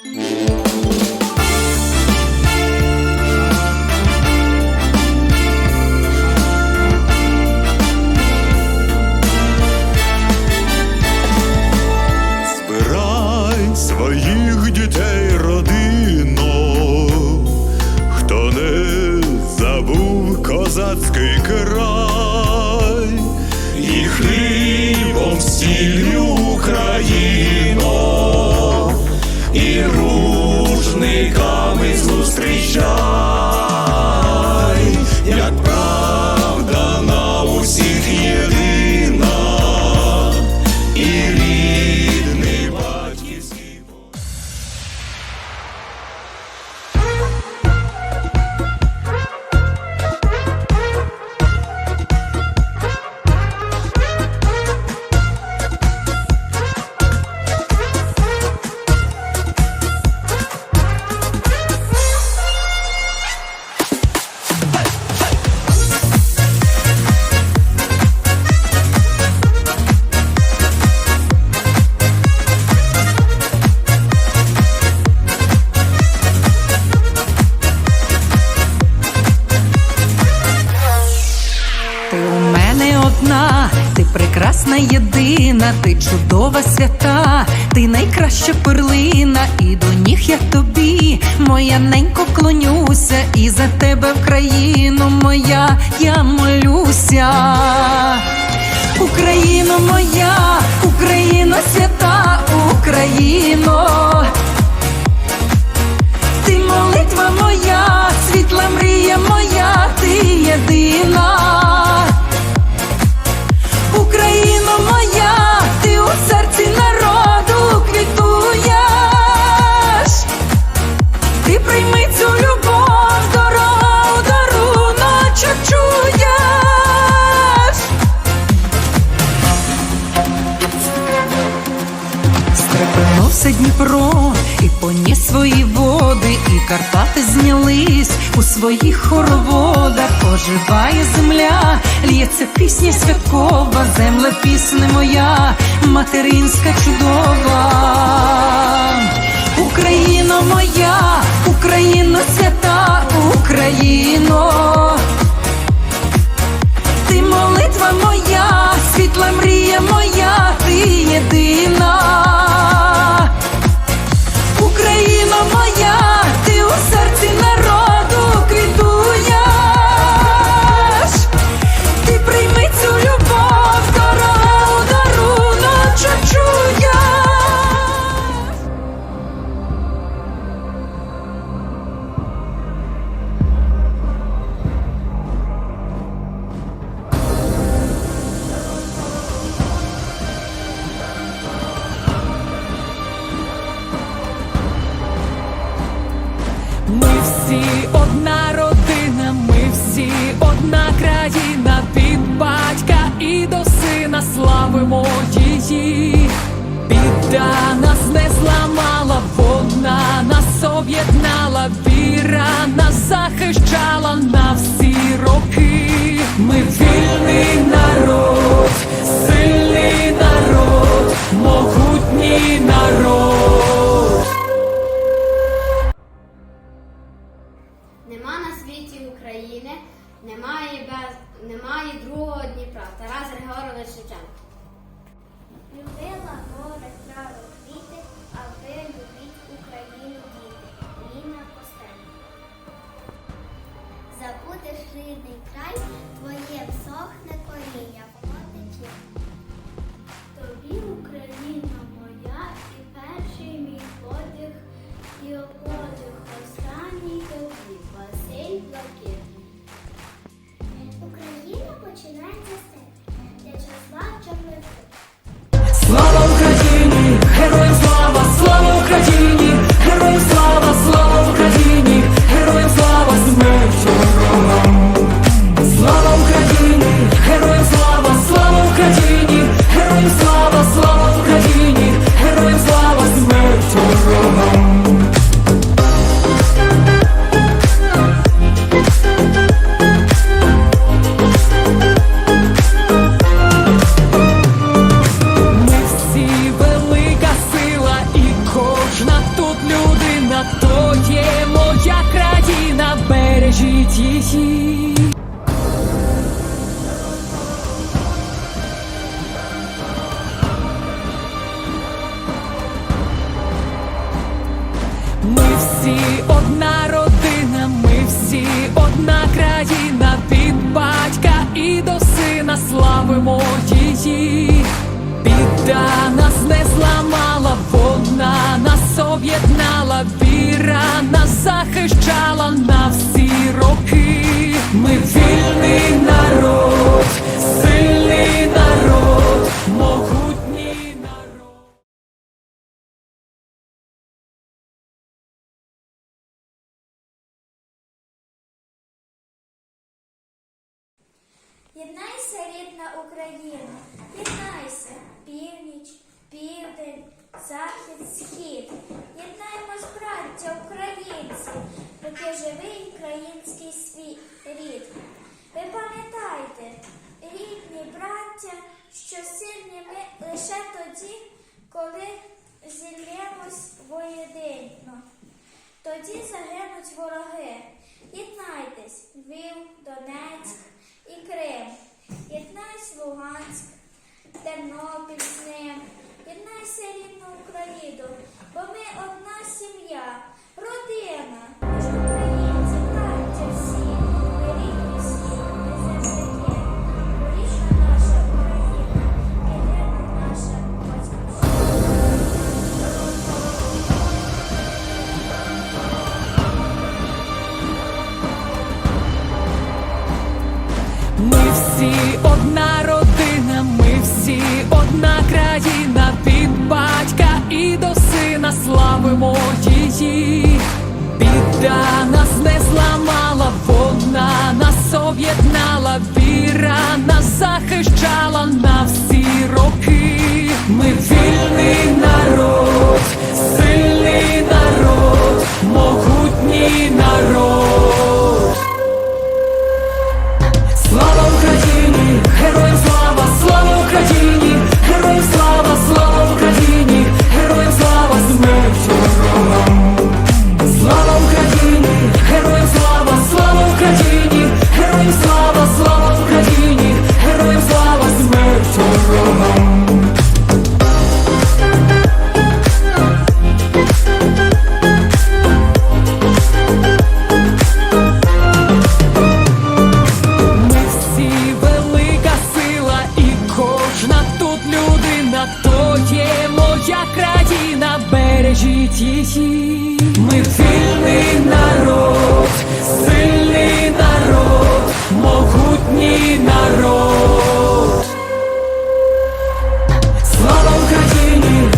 Збирай своїх дітей родину, хто не забув козацький край, і хлібом сіллю рушниками зустрічай, єдина, ти чудова свята, ти найкраща перлина, і до ніг я тобі, моя ненько клонюся, і за тебе в країну моя я молюся. Україно моя, Україно свята, Україно. Ти молитва знялись у своїх хороводах. Оживає земля, лється пісня святкова, земля пісня моя, материнська чудова. Україно моя, Україна свята, віра нас захищала на всі роки. Ми вільний народ, сильний народ, могутній народ. Нема на світі України, немає без немає другого Дніпра. Тарас Григорович Шевченко. Любила море, трави, Рідний край, славимо її. Біда нас не зламала, вона нас об'єднала, віра нас захищала на всі роки. Ми вільний народ, схід. Єднаймось, браття, українці, поки живий український свій рід. Ви пам'ятайте, рідні браття, що сильні ми лише тоді, коли зільємось воєдино. Тоді загинуть вороги. Єднайтесь, Львів, Донецьк і Крим. Єднайся Луганськ, Тернопіль з ним. Єднайся рідну Україну, бо ми одна сім'я, родина. Віра її. Ми вільний народ.